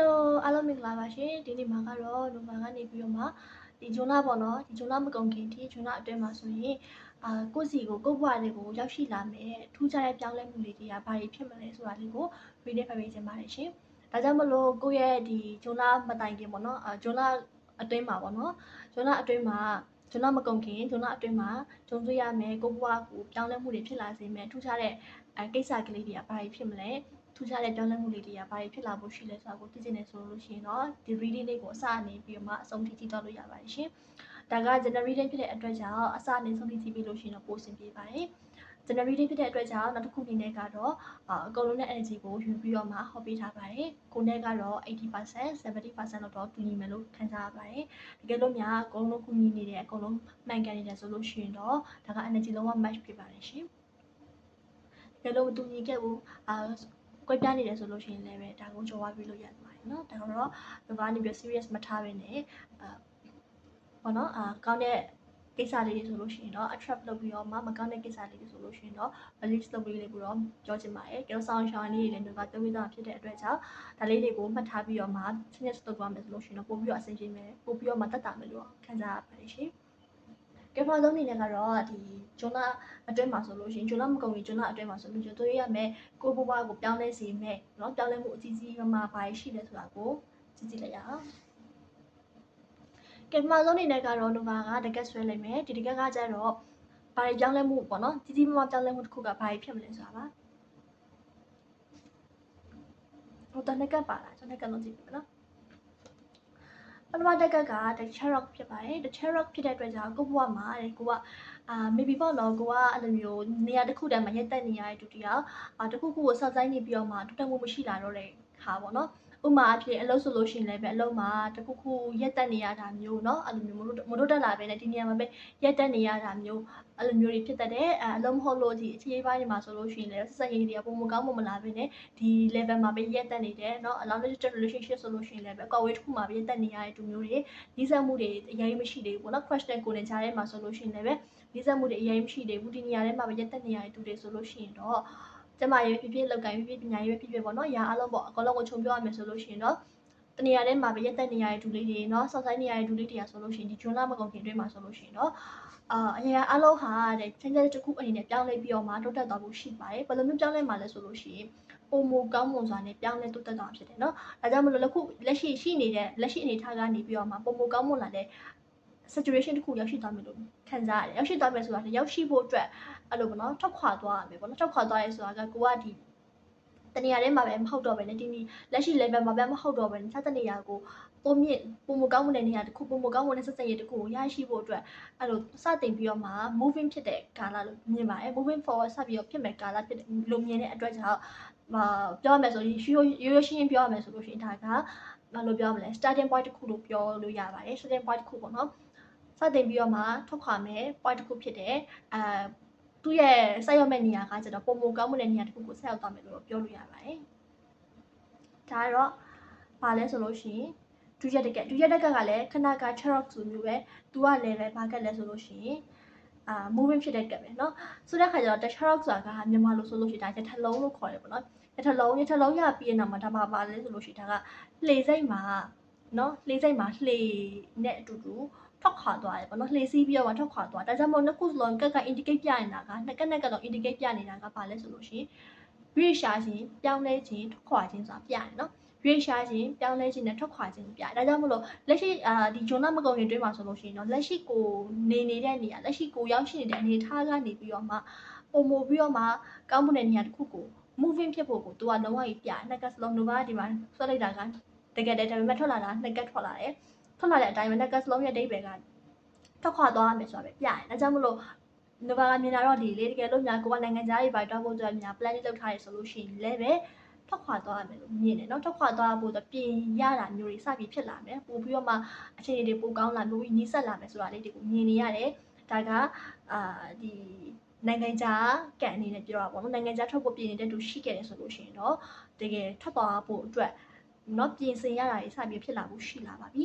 Hello အားလုံးမင်္ဂလာပါရှင်ဒီနေ့မှာကတော့နိုဘာကနေပြီးတော့မှဒီဂျွန်လာပေါ့နော်ဒီဂျွန်လာမကုန်ခင်ဒီဂျွန်လာအတွင်းမှာဆိုရင်အာကိုယ့်စီကိုကိုယ့်ဘဝလေးကိုရောက်ရှိလာမယ်ထူးခြားတဲ့ပြောင်းလဲမှုလေးတွေကဘာတွေဖြစ်မလဲဆိုတာလေးကို read ဖတ်ပေးခြင်းပါတယ်ရှင်ဒါကြောင့်မလို့ကိုယ့်ရဲ့ဒီဂျွန်လာမတိုင်ခင်ပေါ့နော်အာဂျွန်လာအတွင်းမှာပေါ့နော်ဂျွန်လာအတွင်းမှာဂျွန်လာမကုန်ခင်ဂျွန်လာအတွင်းမှာဂျုံတွေ့ရမယ်ကိုယ့်ဘဝကိုပြောင်းလဲမှုတွေဖြစ်လာစေမယ်ထူးခြားတဲ့အဲကိစ္စကလေးတွေကဘာတွေဖြစ်မလဲ ထူးခြားတဲ့ပြောင်းလဲမှုလေးတွေကဘာတွေဖြစ်လာဖို့ရှိလဲဆိုတာကိုသိချင်တယ်ဆိုလို့ရှိရင်တော့ဒီ reading လေးကိုအစအနေပြီးတော့မှအဆုံးထိကြည့်တော့လို့ရပါတယ်ရှင်။ဒါက generating ဖြစ်တဲ့အတွက်ကြောင့်အစအနေဆုံးထိကြည့်ပြီးလို့ရှိရင်တော့ပိုအဆင်ပြေပါတယ်။ generating ဖြစ်တဲ့အတွက်ကြောင့်နောက်တစ်ခုအနေနဲ့ကတော့အကုန်လုံးနဲ့ energy ကိုယူပြီးတော့မှဟောပေးထားပါတယ်။ကိုနဲ့ကတော့80% 70%လောက်တော့တူညီမယ်လို့ခန်းစားရပါတယ်။တကယ်လို့များအကုန်လုံးကူညီနေတယ်အကုန်လုံးမှန်ကန်နေတယ်ဆိုလို့ရှိရင်တော့ဒါက energy လုံးဝ match ဖြစ်ပါတယ်ရှင်။တကယ်လို့မတူညီခဲ့ဘူးအာ ကွဲပြားနေတယ်ဆိုလို့ရှိရင်လည်းပဲဒါကိုကြော်ဝါပြီးလို့ရပါတယ်เนาะဒါကတော့ဒီကနေပြီး serious မထားဘဲနဲ့အာဘောနော်အာကောင်းတဲ့ကိစ္စလေးတွေဆိုလို့ရှိရင်တော့ attract လုပ်ပြီးတော့မှမကောင်းတဲ့ကိစ္စလေးတွေဆိုလို့ရှိရင်တော့ release လုပ်ပြီးလေးပြီးတော့ပြောချင်ပါတယ်။ကြောဆောင်ရှောင်းလေးတွေလည်းတော့သုံးပြီးသားဖြစ်တဲ့အတွက်ကြောင့်ဒါလေးတွေကိုမှတ်ထားပြီးတော့မှ change လုပ်သွားမယ်ဆိုလို့ရှိရင်တော့ပို့ပြီးတော့အဆင်ပြေမယ်ပို့ပြီးတော့မှတက်တာမယ်လို့ခံစားရပါတယ်ရှင်။ကဲ ပထမဆုံးအနေနဲ့ကတော့ဒီဂျွန်လာအတွင်းမှာဆိုလို့ရှိရင်ဂျွန်လာမကုန်ရင်ဂျွန်လာအတွင်းမှာဆိုလို့ရှိရင်တို့ရရမယ်ကိုဘဘကိုပြောင်းလဲစေမယ်เนาะပြောင်းလဲမှုအကြီးကြီးမမဘာရှိလဲဆိုတာကိုကြည့်ကြည့်လိုက်ရအောင်ကဲပထမဆုံးအနေနဲ့ကတော့နိုဗာကတကက်ဆွဲလိုက်မယ်ဒီတကက်ကကျတော့ဘာတွေပြောင်းလဲမှုပေါ့နော်ကြီးကြီးမားမားပြောင်းလဲမှုတစ်ခုကဘာတွေဖြစ်မလဲဆိုတာပါဟိုတနက်ကပါလားကျွန်တော်ကတော့ကြည့်ပြီနော် ပထမတက်ကက the cherok ဖြစ်ပါတယ် the cherok ဖြစ်တဲ့အတွက်ကြောင့်ကိုဘွားမှာတဲ့ကိုကအာ maybe ပေါ့နော်ကိုကအဲ့လိုမျိုးနေရာတစ်ခုတည်းမှာရက်တက်နေရတဲ့တူတယောက်အာတစ်ခုခုကိုစောင့်ဆိုင်နေပြီးတော့မှတူတက်မှုမရှိလာတော့တဲ့ခါပေါ့နော် ဥမာအဖြစ်အလုပ်ဆိုလို့ရှိရင်လည်းပဲအလုပ်မှာတခုခုရက်တက်နေရတာမျိုးเนาะအဲ့လိုမျိုးမလို့မလို့တက်လာပဲねဒီနေရာမှာပဲရက်တက်နေရတာမျိုးအဲ့လိုမျိုးတွေဖြစ်တတ်တယ်အဲအလုံးမဟုတ်လို့ဒီအခြေပိုင်းတွေမှာဆိုလို့ရှိရင်လည်းဆက်ဆက်ရည်တွေကပုံမကောင်းပုံမလာပဲねဒီ level မှာပဲရက်တက်နေတယ်เนาะ long distance relationship ဆိုလို့ရှိရင်လည်းပဲအကွာဝေးတစ်ခုမှာပဲရက်တက်နေရတဲ့သူမျိုးတွေဒီစက်မှုတွေအရင်မရှိသေးဘူးပေါ့နော် question ကိုနေကြတဲ့မှာဆိုလို့ရှိရင်လည်းပဲဒီစက်မှုတွေအရင်မရှိသေးဘူးဒီနေရာထဲမှာပဲရက်တက်နေရတဲ့သူတွေဆိုလို့ရှိရင်တော့ ကျမရေးဖြစ်ဖြစ်လောက်ကိုင်းဖြစ်ဖြစ်ပညာရေးဖြစ်ဖြစ်ပေါ့နော်ရာအလုံးပေါ့အကောင်လုံးကိုခြုံပြောရမယ်ဆိုလို့ရှိရင်တော့တနေရာထဲမှာပဲရက်သက်နေရာရဲ့ဒူလေးတွေနော်ဆော့ဆိုင်နေရာရဲ့ဒူလေးတွေဆိုလို့ရှိရင်ဒီဂျွန်လမကုန်ခင်တွင်းမှာဆိုလို့ရှိရင်တော့အာအရာအလုံးဟာတဲ့ချင်းချင်းတစ်ခုအနေနဲ့ပြောင်းလဲပြီးတော့မှတိုးတက်သွားဖို့ရှိပါတယ်ဘယ်လိုမျိုးပြောင်းလဲမှာလဲဆိုလို့ရှိရင်ပုံမူကောင်းမွန်စွာနဲ့ပြောင်းလဲတိုးတက်သွားဖြစ်တယ်နော်ဒါကြောင့်မလို့လက်ခုလက်ရှိရှိနေတဲ့လက်ရှိအနေထားကနေပြီးတော့မှပုံမူကောင်းမွန်လာတဲ့ saturation တစ်ခုရောက်ရှိသွားမယ်လို့ခံစားရတယ်ရောက်ရှိသွားမယ်ဆိုတာရောက်ရှိဖို့အတွက် အဲ့လိုပေါ့နော်ထောက်ခွာသွားရမယ်ပေါ့နော်ထောက်ခွာသွားရဲဆိုတာကကိုကဒီတနေရာထဲမှာပဲမဟုတ်တော့ပဲねဒီနီလက်ရှိ level မှာပဲမဟုတ်တော့ပဲစတဲ့နေရာကိုပုံမြင့်ပုံမကောင်းမတဲ့နေရာတစ်ခုပုံမကောင်းမတဲ့ဆက်ဆက်ရည်တစ်ခုကိုရရှိဖို့အတွက်အဲ့လိုစတင်ပြီးတော့မှ moving ဖြစ်တဲ့ကာလလို့မြင်ပါတယ် moving forward ဆက်ပြီးတော့ဖြစ်မဲ့ကာလဖြစ်လို့မြင်တဲ့အတွက်ကြောင့်ဟာပြောရမယ်ဆိုရင်ရိုးရိုးရှင်းရှင်းပြောရမယ်ဆိုလို့ရှိရင်ဒါကဘာလို့ပြောမလဲ starting point တစ်ခုလို့ပြောလို့ရပါတယ် starting point တစ်ခုပေါ့နော်စတင်ပြီးတော့မှထုတ်ခွာမယ် point တစ်ခုဖြစ်တယ်အဲ သူ့ရဲ့ဆက်ရောက်မဲ့နေရာကကျတော့ပုံမကောင်းမတဲ့နေရာတစ်ခုကိုဆက်ရောက်သွားမယ်လို့ပြောလို့ရပါတယ်ဒါကတော့ဘာလဲဆိုလို့ရှိရင်ဒုရက်တက်ကဒုရက်တက်ကကလည်းခဏက cherok ဆိုမျိုးပဲသူကလည်းပဲဘာကလဲဆိုလို့ရှိရင်အာ moving ဖြစ်တဲ့ကက်ပဲเนาะဆိုတဲ့ခါကျတော့ cherok ဆိုတာကမြန်မာလိုဆိုလို့ရှိရင်ဒါရထလုံးလို့ခေါ်တယ်ပေါ့နော်ရထလုံးရထလုံးရပြီးတဲ့နောက်မှာဒါမှပါလဲဆိုလို့ရှိရင်ဒါကလှေစိတ်မှာเนาะလှေစိတ်မှာလှေနဲ့အတူတူ ထောက်ခွာသွားတယ်ပေါ့နော်လှေစီးပြီးတော့မှထောက်ခွာသွားဒါကြောင့်မို့နှစ်ခုစလုံးကက်က indicate ပြနေတာကနှစ်ကက်နှစ်ကက်တော့ indicate ပြနေတာကဘာလဲဆိုလို့ရှိရင်ရွေ့ရှာခြင်းပြောင်းလဲခြင်းထောက်ခွာခြင်းဆိုတာပြတယ်နော်ရွေ့ရှာခြင်းပြောင်းလဲခြင်းနဲ့ထောက်ခွာခြင်းပြဒါကြောင့်မလို့လက်ရှိအာဒီဂျွန်နာမကုံရင်တွင်းမှာဆိုလို့ရှိရင်တော့လက်ရှိကိုနေနေတဲ့နေရာလက်ရှိကိုရောက်ရှိနေတဲ့အနေအထားကနေပြီးတော့မှပုံမပြီးတော့မှကောင်းမွန်တဲ့နေရာတစ်ခုကို moving ဖြစ်ဖို့ကိုသူကလုံးဝကြီးပြနှစ်ကက်စလုံး nova ဒီမှာဆွဲလိုက်တာကတကယ်တည်းဒါပေမဲ့ထွက်လာတာနှစ်ကက်ထွက်လာတယ် ထွက်လာတဲ့အတိုင်းပဲ necklace လုံးရဲ့အဓိပ္ပာယ်ကထွက်ခွာသွားရမယ်ဆိုတာပဲပြရတယ်။ဒါကြောင့်မလို့နဘာကမြင်လာတော့ဒီလေတကယ်လို့များကိုကနိုင်ငံသားတွေပါတော့ဖို့အတွက်များ plan လုပ်ထားရဆိုလို့ရှိရင်လည်းပဲထွက်ခွာသွားရမယ်လို့မြင်တယ်เนาะထွက်ခွာသွားဖို့တော့ပြင်ရတာမျိုးတွေစပြီးဖြစ်လာမယ်ပို့ပြီးတော့မှအခြေအနေတွေပိုကောင်းလာမျိုးနီးစပ်လာမယ်ဆိုတာလေးတွေကိုမြင်နေရတယ်ဒါကအာဒီနိုင်ငံခြားကန်အနေနဲ့ပြောတာပေါ့နော်နိုင်ငံခြားထွက်ဖို့ပြင်နေတဲ့သူရှိခဲ့တယ်ဆိုလို့ရှိရင်တော့တကယ်ထွက်သွားဖို့အတွက်เนาะပြင်ဆင်ရတာတွေစပြီးဖြစ်လာဖို့ရှိလာပါပြီ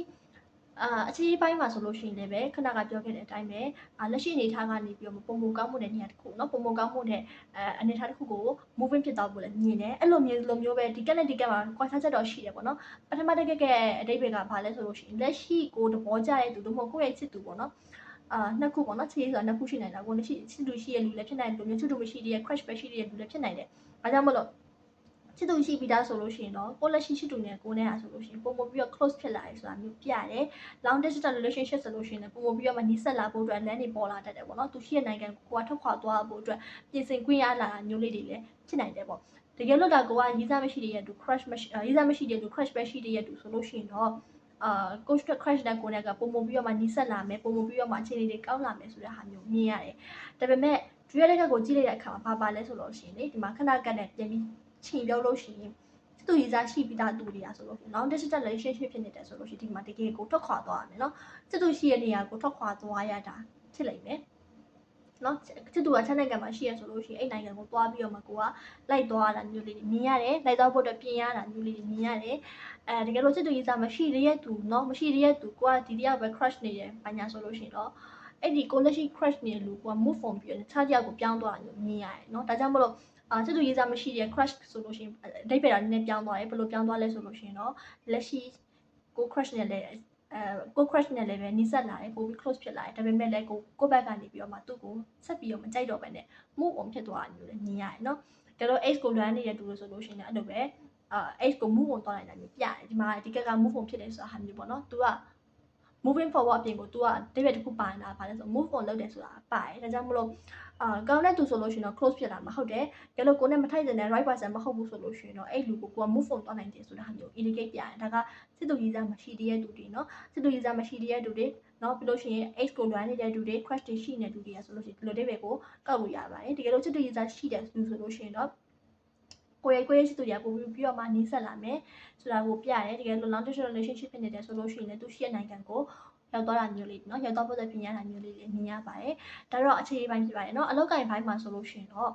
အာအခြေအပိုင်းမှာဆိုလို့ရှိရင်လည်းပဲခဏကပြောခဲ့တဲ့အတိုင်းပဲအာလက်ရှိအနေထားကနေပြီးတော့ပုံပုံကောင်းမှုတဲ့နေရာတစ်ခုเนาะပုံပုံကောင်းမှုတဲ့အဲအနေထားတစ်ခုကို moving ဖြစ်သွားဖို့လည်းမြင်တယ်အဲ့လိုမျိုးလိုမျိုးပဲဒီကက်နဲ့ဒီကက်မှာ quantity ချက်တော့ရှိတယ်ပေါ့နော်ပထမတစ်ကက်ကကအတိတ်ဘက်ကဘာလဲဆိုလို့ရှိရင်လက်ရှိကိုသဘောကျတဲ့သူတို့မဟုတ်ကိုယ့်ရဲ့ချစ်သူပေါ့နော်အာနှစ်ခုပေါ့နော်ချစ်ရေးဆိုတာနှစ်ခုရှိနိုင်တာကိုလက်ရှိချစ်သူရှိရလူလည်းဖြစ်နိုင်တယ်လို့မျိုးချစ်သူမရှိတဲ့ crush ပဲရှိတဲ့လူလည်းဖြစ်နိုင်တယ်။ဒါကြောင့်မလို့ ချစ်သူရှိပြီးသားဆိုလို့ရှိရင်တော့ကိုလက်ရှိချစ်သူနဲ့ကိုနဲ့ဟာဆိုလို့ရှိရင်ပုံပုံပြီးတော့ close ဖြစ်လာတယ်ဆိုတာမျိုးပြတယ်။ long distance relationship ဆိုလို့ရှိရင်လည်းပုံပုံပြီးတော့မှနီးစပ်လာဖို့အတွက်လမ်းတွေပေါ်လာတတ်တယ်ပေါ့နော်။သူရှိတဲ့နိုင်ငံကိုကထွက်ခွာသွားဖို့အတွက်ပြင်ဆင်ခွင့်ရလာတာမျိုးလေးတွေလည်းဖြစ်နိုင်တယ်ပေါ့။တကယ်လို့ဒါကိုကရေးစားမရှိတဲ့ရဲ့သူ crush မရှိရေးစားမရှိတဲ့သူ crush ပဲရှိတဲ့ရဲ့သူဆိုလို့ရှိရင်တော့အာ coach တက် crash တဲ့ကိုနဲ့ကပုံပုံပြီးတော့မှနီးစပ်လာမယ်ပုံပုံပြီးတော့မှအခြေအနေတွေကောင်းလာမယ်ဆိုတဲ့ဟာမျိုးမြင်ရတယ်။ဒါပေမဲ့ dual လက်ကကိုကြည့်လိုက်တဲ့အခါမှာဘာပါလဲဆိုလို့ရှိရင်လေဒီမှာခဏကတ်နဲ့ပြန်ပြီး ချိန်ပြောလို့ရှိရင်သူရေးစားရှိပြီးသားသူတွေကဆိုလို့ရှိရင် long distance relationship ဖြစ်နေတယ်ဆိုလို့ရှိရင်ဒီမှာတကယ်ကိုထွက်ခွာသွားရမယ်နော်။စစ်သူရှိတဲ့နေရာကိုထွက်ခွာသွားရတာဖြစ်လိမ့်မယ်။နော်စစ်သူကချက်နိုင်ငံမှာရှိရဆိုလို့ရှိရင်အဲ့နိုင်ငံကိုသွားပြီးတော့မှကိုကလိုက်သွားတာမျိုးလေးမြင်ရတယ်လိုက်သွားဖို့အတွက်ပြင်ရတာမျိုးလေးမြင်ရတယ်အဲတကယ်လို့စစ်သူရေးစားမရှိရတဲ့သူနော်မရှိရတဲ့သူကိုကဒီတယောက်ပဲ crush နေတယ်ဘာညာဆိုလို့ရှိရင်တော့အဲ့ဒီကိုလက်ရှိ crush နေတဲ့လူက move on ပြီးတော့တခြားတယောက်ကိုပြောင်းသွားတာမျိုးမြင်ရတယ်နော်ဒါကြောင့်မလို့ အာစစ်သူရေးစားမရှိတဲ့ crush ဆိုလို့ရှိရင်အဓိပ္ပာယ်တော့နည်းနည်းပြောင်းသွားတယ်ဘယ်လိုပြောင်းသွားလဲဆိုလို့ရှိရင်တော့လက်ရှိကို crush နဲ့လည်းအဲကို crush နဲ့လည်းပဲနီးစပ်လာတယ်ပိုပြီး close ဖြစ်လာတယ်ဒါပေမဲ့လည်းကိုကိုဘက်ကနေပြီးတော့မှသူ့ကိုဆက်ပြီးတော့မကြိုက်တော့ဘဲနဲ့ move on ဖြစ်သွားတာမျိုးလည်းမြင်ရတယ်နော်ဒါတော့ X ကိုလွမ်းနေတဲ့သူလို့ဆိုလို့ရှိရင်လည်းအဲ့လိုပဲအာ X ကို move on သွားနိုင်တာမျိုးပြတယ်ဒီမှာဒီကက်က move on ဖြစ်တယ်ဆိုတာဟာမျိုးပေါ့နော် तू က moving forward အပြင်ကို तू ကတိပ္ပယ်တစ်ခုပါနေတာပါလဲဆို move on လုပ်တယ်ဆိုတာပါတယ်ဒါကြောင့်မလို့အာကောင်းတဲ့သူဆိုလို့ရှိရင်တော့ close ဖြစ်လာမှာဟုတ်တယ်ကြလို့ကိုနဲ့မထိုက်တဲ့ right person မဟုတ်ဘူးဆိုလို့ရှိရင်တော့အဲ့လူကိုကိုက move on သွားနိုင်တယ်ဆိုတာမျိုး indicate ပြရင်ဒါကစစ်သူရေးစားမရှိတဲ့သူတွေနော်စစ်သူရေးစားမရှိတဲ့သူတွေနော်ပြီးလို့ရှိရင် H ကို run နေတဲ့သူတွေ crash တွေရှိနေတဲ့သူတွေဆိုလို့ရှိရင်ဒီလိုတိပ္ပယ်ကိုကောက်လို့ရပါတယ်တကယ်လို့စစ်သူရေးစားရှိတဲ့သူဆိုလို့ရှိရင်တော့ ကိုယ့်ရဲ့ကိုယ့်ရဲ့စစ်သူရပို့ပြီးပြီးတော့မှနီးစပ်လာမယ်ဆိုတာကိုပြရတယ်တကယ်လို့ long distance relationship ဖြစ်နေတယ်ဆိုလို့ရှိရင်လည်းသူရှိတဲ့နိုင်ငံကိုရောက်သွားတာမျိုးလေးเนาะရောက်သွားဖို့ပြင်ရတာမျိုးလေးမြင်ရပါတယ်ဒါတော့အခြေအပိုင်းဖြစ်ပါတယ်เนาะအလောက်ကင်ဘိုင်းမှာဆိုလို့ရှိရင်တော့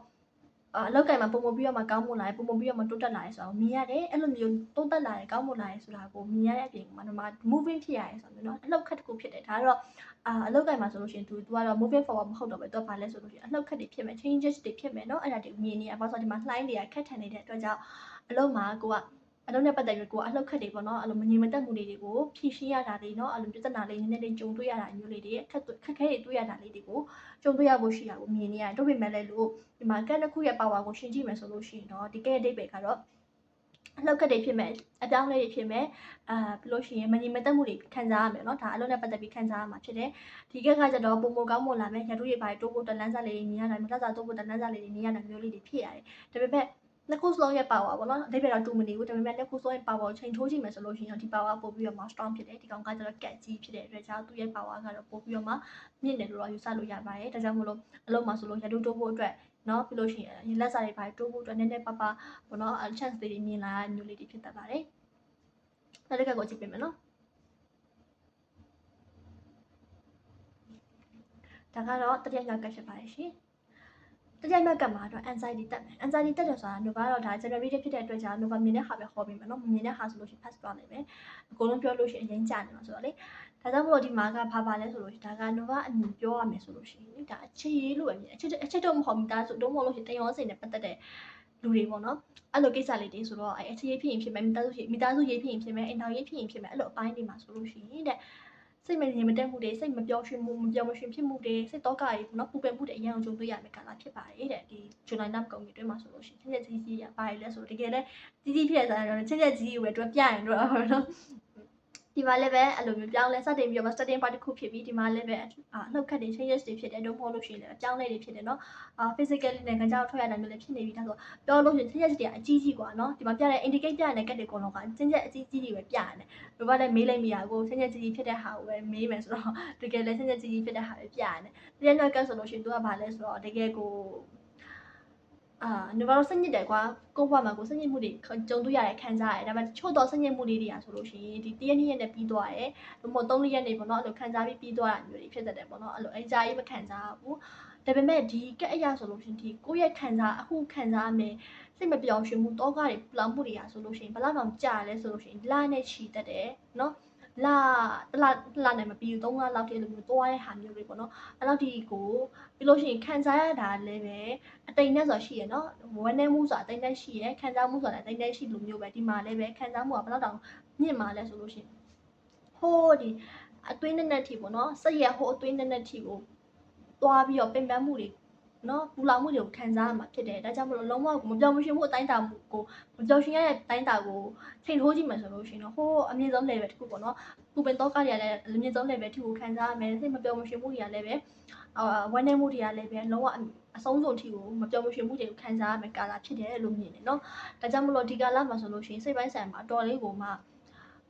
အလောက်ကင်မှာပုံပုံပြီးတော့မှကောင်းမွန်လာတယ်ပုံပုံပြီးတော့မှတိုးတက်လာတယ်ဆိုတော့မြင်ရတယ်အဲ့လိုမျိုးတိုးတက်လာတယ်ကောင်းမွန်လာတယ်ဆိုတာကိုမြင်ရတဲ့အပြင်မှာဒီမှာ moving ဖြစ်ရတယ်ဆိုတော့နော်အလောက်ခက်တစ်ခုဖြစ်တယ်ဒါကတော့အာအလောက်ကင်မှာဆိုလို့ရှိရင် तू ကတော့ moving forward မဟုတ်တော့ပဲ तू ဘာလဲဆိုလို့ရှိရင်အလောက်ခက်တွေဖြစ်မယ် changes တွေဖြစ်မယ်နော်အဲ့ဒါတွေမြင်နေရပါဆိုတော့ဒီမှာလှိုင်းတွေကခက်ထန်နေတဲ့အတွက်ကြောင့်အလောက်မှာကိုက အလုံးနဲ့ပတ်သက်ပြီးကိုကအလှုပ်ခတ်တွေပေါ့နော်အဲ့လိုမငြိမ်မသက်မှုတွေတွေကိုဖြည့်ရှင်းရတာတွေနော်အဲ့လိုပြဿနာလေးနည်းနည်းလေးကြုံတွေ့ရတာမျိုးလေးတွေခက်ခက်ခဲတွေတွေ့ရတာလေးတွေကိုကြုံတွေ့ရဖို့ရှိတာကိုမြင်နေရတယ်တို့ပေမဲ့လည်းလို့ဒီမှာကက်တစ်ခုရဲ့ power ကိုရှင်းကြည့်မယ်ဆိုလို့ရှိရင်တော့ဒီကက်ရဲ့အဓိပ္ပာယ်ကတော့အလှုပ်ခတ်တွေဖြစ်မယ်အပြောင်းလဲတွေဖြစ်မယ်အာပြီးလို့ရှိရင်မငြိမ်မသက်မှုတွေခံစားရမယ်เนาะဒါအလုံးနဲ့ပတ်သက်ပြီးခံစားရမှာဖြစ်တယ်ဒီကက်ကကျတော့ပုံပုံကောင်းမွန်လာမယ်ရတုတွေပါတိုးဖို့တလန်းစားလေးတွေမြင်ရတယ်မလှစားတိုးဖို့တလန်းစားလေးတွေမြင်ရတာမျိုးလေးတွေဖြစ်ရတယ်ဒါပေမဲ့ နှစ်ခုစလုံးရဲ့ power ပေါ့နော်အဓိပ္ပာယ်တော့တူမနေဘူးဒါပေမဲ့နှစ်ခုစလုံးရဲ့ power ကိုချိန်ထိုးကြည့်မယ်ဆိုလို့ရှိရင်တော့ဒီ power ပို့ပြီးတော့မှ strong ဖြစ်တယ်ဒီကောင်ကကျတော့ cat ကြီးဖြစ်တဲ့အတွက်ကြောင့်သူ့ရဲ့ power ကတော့ပို့ပြီးတော့မှမြင့်တယ်လို့တော့ယူဆလို့ရပါတယ်ဒါကြောင့်မလို့အလုံးမှာဆိုလို့ရတုတိုးဖို့အတွက်နော်ပြီးလို့ရှိရင်ရင်လက်စာတွေပါတိုးဖို့အတွက်နည်းနည်းပါးပါပေါ့နော် chance တွေမြင်လာမျိုးလေးတွေဖြစ်တတ်ပါတယ်နောက်တစ်ခါကိုကြည့်ပေးမယ်နော်ဒါကတော့တတိယညကဖြစ်ပါတယ်ရှင် တကြိုက်မက်ကမှာတော့ anxiety တက်မယ် anxiety တက်တယ်ဆိုတာ Nova တော့ဒါ generated ဖြစ်တဲ့အတွက်ကြောင့် Nova မြင်တဲ့ဟာပဲဟောပေးမယ်နော်မမြင်တဲ့ဟာဆိုလို့ရှိရင် pass သွားနိုင်မယ်အကုန်လုံးပြောလို့ရှိရင်အရင်ကြာနေမှာဆိုတော့လေဒါကြောင့်မလို့ဒီမှာကဘာပါလဲဆိုလို့ရှိရင်ဒါက Nova အမြင်ပြောရမယ်ဆိုလို့ရှိရင်ဒါအခြေရေးလို့ပဲမြင်အခြေအခြေတော့မဟုတ်ဘူးဒါဆိုတော့မဟုတ်လို့ရှိရင်တယောစိန်နဲ့ပတ်သက်တဲ့လူတွေပေါ့နော်အဲ့လိုကိစ္စလေးတွေဆိုတော့အဲ့အခြေရေးဖြစ်ရင်ဖြစ်မယ်မိသားစုမိသားစုရေးဖြစ်ရင်ဖြစ်မယ်အိမ်ထောင်ရေးဖြစ်ရင်ဖြစ်မယ်အဲ့လိုအပိုင်းတွေမှာဆိုလို့ရှိရင်တဲ့ စိတ်မငြိမ်မသက်မှုတွေစိတ်မပျော်ရွှင်မှုမပျော်မရွှင်ဖြစ်မှုတွေစိတ်တော့ကတွေနော်ပူပန်မှုတွေအရင်အောင်ကြုံတွေ့ရမယ့်ကာလဖြစ်ပါတယ်တဲ့ဒီဇူလိုင်လကုန်ပြီတွင်းမှာဆိုလို့ရှိရင်ချင်းချက်ကြီးကြီးရပါတယ်လဲဆိုတော့တကယ်လဲကြီးကြီးဖြစ်ရစားတော့ချင်းချက်ကြီးကြီးပဲတွဲပြရင်တော့နော် ဒီမှာလည်းပဲအဲ့လိုမျိုးပြောင်းလဲစတင်ပြီးတော့ starting part တစ်ခုဖြစ်ပြီးဒီမှာလည်းပဲအာနှုတ်ခတ်တွေ changes တွေဖြစ်တယ်တော့မဟုတ်လို့ရှိရင်လည်းအကြောင်းလေးတွေဖြစ်တယ်နော်အာ physically နဲ့ကြောက်ထွက်ရတာမျိုးလည်းဖြစ်နေပြီဒါဆိုပြောလို့ရှိရင် changes တွေကအကြီးကြီးกว่าနော်ဒီမှာပြတဲ့ indicate ပြတဲ့ကတ်တွေအကုန်လုံးက changes အကြီးကြီးတွေပဲပြရတယ်ဘယ်ဘာလဲမေးလိုက်မိရကို changes ကြီးကြီးဖြစ်တဲ့ဟာကိုပဲမေးမယ်ဆိုတော့တကယ်လည်း changes ကြီးကြီးဖြစ်တဲ့ဟာပဲပြရတယ်တရားနောက်ကတ်ဆိုလို့ရှိရင်သူကဘာလဲဆိုတော့တကယ်ကို အာနဘာလို့စညစ်တယ်ကွာကိုယ့်ဘဝမှာကိုစညစ်မှုတွေကြုံတွေ့ရတယ်ခံစားရတယ်ဒါပေမဲ့ချို့တော့စညစ်မှုလေးတွေကဆိုလို့ရှိရင်ဒီတရက်နှစ်ရက်နဲ့ပြီးသွားတယ်ဘုံသုံးရက်နေပေါ့နော်အဲ့လိုခံစားပြီးပြီးသွားတာမျိုးတွေဖြစ်တတ်တယ်ပေါ့နော်အဲ့လိုအကြိုက်မခံစားဘူးဒါပေမဲ့ဒီကက်အရာဆိုလို့ရှိရင်ဒီကိုယ့်ရဲ့ခံစားအခုခံစားမယ်စိတ်မပြောင်းရွှင်မှုတောကတွေပလောင်မှုတွေရာဆိုလို့ရှိရင်ဘယ်လောက်တောင်ကြာလဲဆိုလို့ရှိရင်လနဲ့ချီတတ်တယ်နော် လာတလားတလားနဲ့မပြီးဘူး3လလောက်တည်းအဲ့လိုမျိုးသွားတဲ့ဟာမျိုးတွေပေါ့နော်အဲ့လောက်ဒီကိုပြီးလို့ရှိရင်ခံစားရတာလည်းပဲအတိမ်နဲ့ဆိုရှိရနော်ဝမ်းနေမှုဆိုတာအတိမ်နဲ့ရှိရခံစားမှုဆိုတာလည်းအတိမ်နဲ့ရှိလိုမျိုးပဲဒီမှာလည်းပဲခံစားမှုကဘယ်တော့တောင်မြင့်မှာလဲဆိုလို့ရှိရင်ဟိုးဒီအသွေးနဲ့နဲ့ထိပေါ့နော်စက်ရဟိုအသွေးနဲ့နဲ့ထိကိုသွားပြီးတော့ပင်ပန်းမှုတွေ နော်ပူလောင်မှုတွေကိုခံစားရမှာဖြစ်တယ်ဒါကြောင့်မလို့လုံးဝမပြောင်းမရွှင်မှုအတိုင်းတာမှုကိုမပြောင်းရွှင်ရတဲ့အတိုင်းတာကိုချိန်ထိုးကြည့်မယ်ဆိုလို့ရှိရင်တော့ဟိုးအမြင့်ဆုံး level တစ်ခုပေါ့နော်ပူပင်တော့ကတွေကလည်းအမြင့်ဆုံး level တစ်ခုခံစားရမယ်စိတ်မပြောင်းမရွှင်မှုတွေကလည်းပဲအာဝမ်းနေမှုတွေကလည်းပဲလုံးဝအဆုံးစွန်ထိကိုမပြောင်းမရွှင်မှုတွေကိုခံစားရမယ်ကာလဖြစ်တယ်လို့မြင်တယ်နော်ဒါကြောင့်မလို့ဒီကာလမှာဆိုလို့ရှိရင်စိတ်ပိုင်းဆိုင်မှာအတော်လေးကိုမှ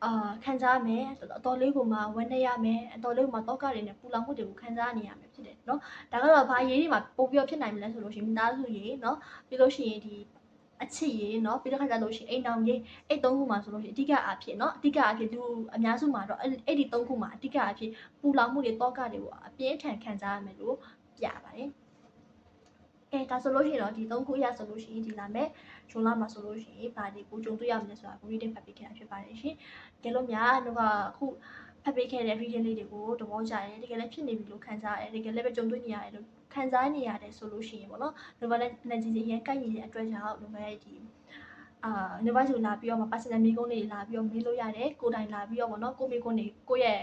အာခံစားရမယ်အတော်လေးကိုမှဝမ်းနေရမယ်အတော်လေးကိုမှတောကတွေနဲ့ပူလောင်မှုတွေကိုခံစားနေရမယ်ဖြစ်တယ်နော်ဒါကတော့ဘာရေးတွေမှာပို့ပြီးတော့ဖြစ်နိုင်မလဲဆိုလို့ရှိရင်မိသားစုရေးနော်ပြီးလို့ရှိရင်ဒီအချစ်ရေးเนาะပြီးတော့ခါကြလို့ရှိရင်အိမ်တောင်ရေးအဲ့သုံးခုမှာဆိုလို့ရှိရင်အဓိကအဖြစ်เนาะအဓိကအဖြစ်သူအများစုမှာတော့အဲ့အဲ့ဒီသုံးခုမှာအဓိကအဖြစ်ပူလောင်မှုတွေတောကတွေကိုအပြင်းထန်ခံစားရမယ်လို့ပြပါတယ် အဲဒါဆိုလို့ရှိရင်တော့ဒီသုံးခုအရဆိုလို့ရှိရင်ဒီလာမဲ့ဂျွန်လာမှာဆိုလို့ရှိရင်ဗာဒီကိုကြုံတွေ့ရမလဲဆိုတာကို reading ဖတ်ပေးခဲ့တာဖြစ်ပါတယ်ရှင်တကယ်လို့များတော့အခုဖတ်ပေးခဲ့တဲ့ reading လေးတွေကိုသဘောကျတယ်တကယ်လည်းဖြစ်နေပြီလို့ခံစားရတယ်တကယ်လည်းပဲကြုံတွေ့နေရတယ်လို့ခံစားနေရတယ်ဆိုလို့ရှိရင်ပေါ့နော် Nova နဲ့ energy တွေရန်ကိုက်နေတဲ့အတွက်ကြောင့် Nova ရဲ့ဒီအာ Nova ဆိုလာပြီးတော့မှ personal မိကုန်းတွေလာပြီးတော့မေးလို့ရတယ်ကိုယ်တိုင်လာပြီးတော့ပေါ့နော်ကိုမိကုန်းတွေကိုယ့်ရဲ့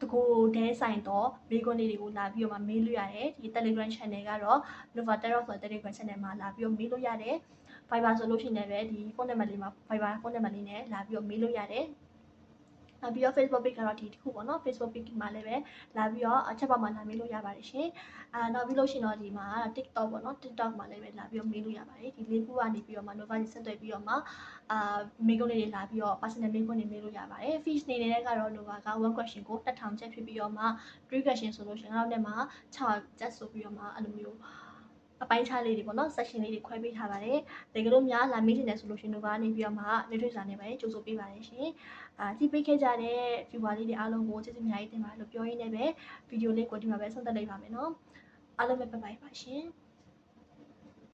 တကူတဲဆိုင်တော့မိကုန်းတွေကိုလာပြီးတော့မှမေးလို့ရတယ်ဒီ Telegram channel ကတော့ Nova Tarot ဆိုတဲ့ Telegram channel မှာလာပြီးတော့မေးလို့ရတယ် Viber ဆိုလို့ရှိရင်လည်းဒီဖုန်းနံပါတ်လေးမှာ Viber ဖုန်းနံပါတ်လေးနဲ့လာပြီးတော့မေးလို့ရတယ် နောက်ပြီးတော့ Facebook page ကတော့ဒီတစ်ခုပေါ့နော် Facebook page မှာလည်းပဲလာပြီးတော့အချက်ပါမှာလာမေးလို့ရပါတယ်ရှင်အာနောက်ပြီးလို့ရှိရင်တော့ဒီမှာ TikTok ပေါ့နော် TikTok မှာလည်းပဲလာပြီးတော့မေးလို့ရပါတယ်ဒီလေးခုကနေပြီးတော့မှ Nova ကြီးဆက်သွယ်ပြီးတော့မှအာမေးခွန်းလေးတွေလာပြီးတော့ personal မေးခွန်းတွေမေးလို့ရပါတယ် fees နေနေတဲ့ကတော့ Nova က1 question ကို1000ချက်ဖြစ်ပြီးတော့မှ3 question ဆိုလို့ရှိရင်တော့လည်းမှာ6ချက်ဆိုပြီးတော့မှအဲ့လိုမျိုး အပိုင်းခြားလေးတွေပေါ့နော် section လေးတွေခွဲပေးထားပါတယ်တကယ်လို့များလာမေးနေတယ်ဆိုလို့ရှိရင်တော့ကနေပြီးတော့မှနေထွေးစာနေပဲကြိုးဆိုပေးပါတယ်ရှင်အာကြည့်ပေးခဲ့ကြတဲ့ viewer လေးတွေအားလုံးကိုကျေးဇူးအများကြီးတင်ပါတယ်လို့ပြောရင်းနဲ့ပဲဗီဒီယိုလေးကိုဒီမှာပဲဆုံးသက်လိုက်ပါမယ်နော်အားလုံးပဲ拜拜ပါရှင်